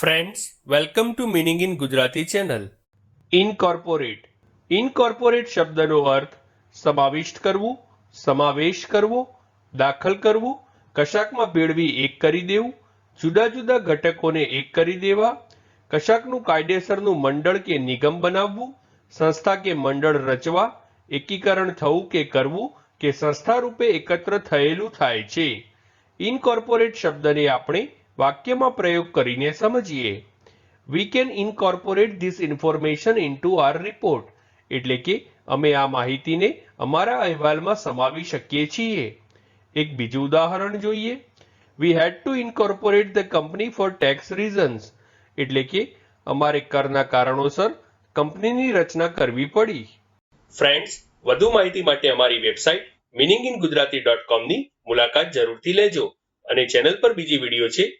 Friends welcome to meaning in Gujarati channel incorporate incorporate શબ્દનો અર્થ સમાવિષ્ટ કરવું, સમાવેશ કરવો, દાખલ કરવું, કશાકમાં ભેળવી એક કરી દેવું, જુદા જુદા ઘટકોને એક કરી દેવા, કશાકનું કાયદેસરનું મંડળ કે નિગમ બનાવવું, સંસ્થા કે મંડળ રચવા, એકીકરણ થવું કે કરવું, કે સંસ્થા રૂપે એકત્ર થયેલું થાય છે. ઇનકોર્પોરેટ શબ્દને આપણે વાક્યમાં પ્રયોગ કરીને સમજીએ. We can incorporate this information into our report એટલે કે, અમે આ માહિતીને અમારા અહેવાલમાં સમાવી શકીએ છીએ. એક બીજું ઉદાહરણ જોઈએ. We had to incorporate the company for tax reasons એટલે કે, અમારે કરના કારણોસર કંપનીની રચના કરવી પડી. ફ્રેન્ડ્સ વધુ માહિતી માટે અમારી website meaning in Gujarati dot કોમની મુલાકાત જરૂરથી લેજો. અને ચેનલ પર બીજી વીડિયો છે